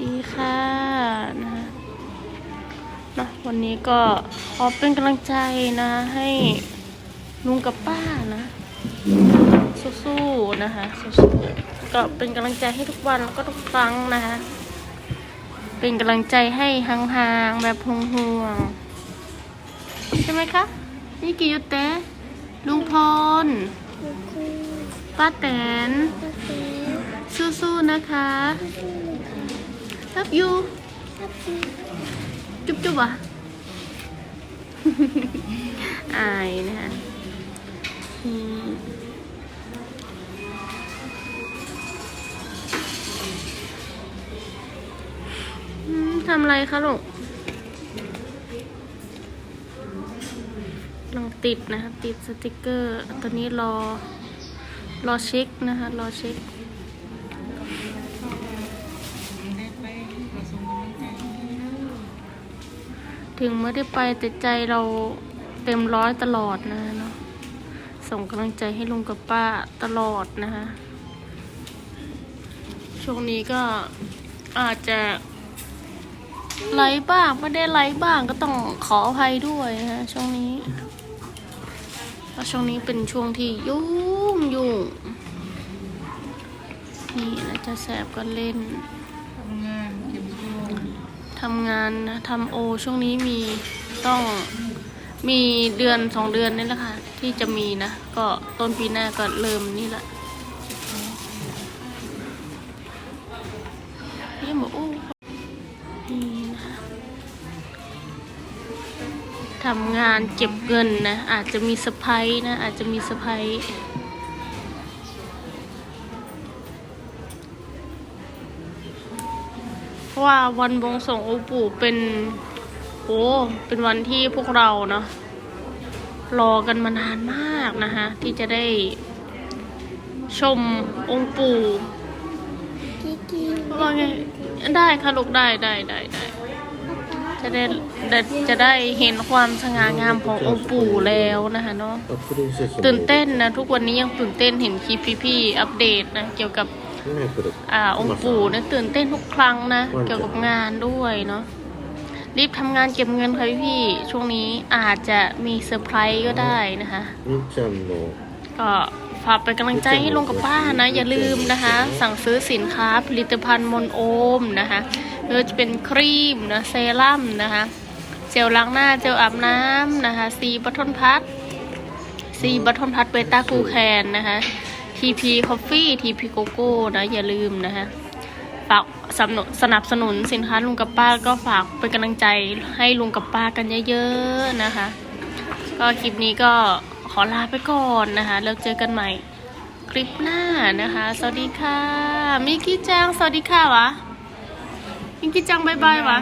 ดีค่ะนะคะเนาะวันนี้ก็ขอเป็นกำลังใจนะให้ลุงกับป้านะสู้ๆนะคะสู้ๆก็เป็นกำลังใจให้ทุกวันแล้วก็ทุกครั้งนะคะเป็นกำลังใจให้ห่างๆแบบห่วงๆใช่ไหมคะนี่กิยุเตะลุงพลป้าแตนสู้ๆ นะคะ Love you จุ๊บจุ๊บอะอายนะคะอืมทำอะไรคะลูกลองติดนะคะติดสติกเกอร์ ตอนนี้รอ รอเช็คนะคะ รอเช็ค ถึงไม่ได้ไปแต่ใจเราเต็มร้อยตลอดนะเนาะส่งกำลังใจให้ลุงกับป้าตลอดนะคะช่วงนี้ก็อาจจะไลฟ์บ้างไม่ได้ไลฟ์บ้างก็ต้องขออภัยด้วยนะช่วงนี้เพราะช่วงนี้เป็นช่วงที่ยุ่งยุ่งนี่นะจะแสบก็เล่น ทำงานนะทำโอ ช่วงนี้มีต้องมีเดือนสองเดือนนี่แหละค่ะ ที่จะมีนะ ก็ต้นปีหน้าก็เริ่มนี่แหละพี่บอกโอ้นี่นะคะทำงานเก็บเงินนะ อาจจะมีสะพายนะ อาจจะมีสะพายเพ ราะว่าวันบวงสรวงองค์ปู่เป็นโอ้เป็นวันที่พวกเราเนาะรอกันมานานมากนะคะที่จะได้ชมองค์ปู่ว่าไงได้ค่ะลูกได้ได้ได้ได้จะได้จะได้เห็นความสง่างามขององค์ปู่แล้วนะคะเนาะตื่นเต้นนะทุกวันนี้ยังตื่นเต้นเห็นคลิปพี่ๆอัปเดตนะเกี่ยวกับ อ่า องค์ปู่นี่ยตื่นเต้นทุกครั้งนะ เกี่ยวกับงานด้วยเนาะรีบทำงานเก็บเงินค่ะพี่พี่ ช่วงนี้อาจจะมีเซอร์ไพรส์ก็ได้นะคะก็ฝากเป็นกำลังใจให้ลุงกับป้านะ อย่าลืมนะคะ สั่งซื้อสินค้าผลิตภัณฑ์มนโอมนะคะไม่ว่าจะเป็นครีมนะเซรั่มนะคะ เจลล้างหน้าเจลอาบน้ำนะคะซีบัตทอนพัทซีบัตทอนพัทเบต้าคูแคนนะคะ TP Coffee TP Coco นะ อย่าลืมนะคะฝากสนับสนุนสนับสนุนสินค้าลุงกับป้าก็ฝากเป็นกำลังใจให้ลุงกับป้ากันเยอะๆนะคะ ก็คลิปนี้ก็ขอลาไปก่อนนะคะแล้วเจอกันใหม่คลิปหน้านะคะ สวัสดีค่ะ มิกกี้จัง สวัสดีค่ะวะ มิกกี้จังบายบายวะ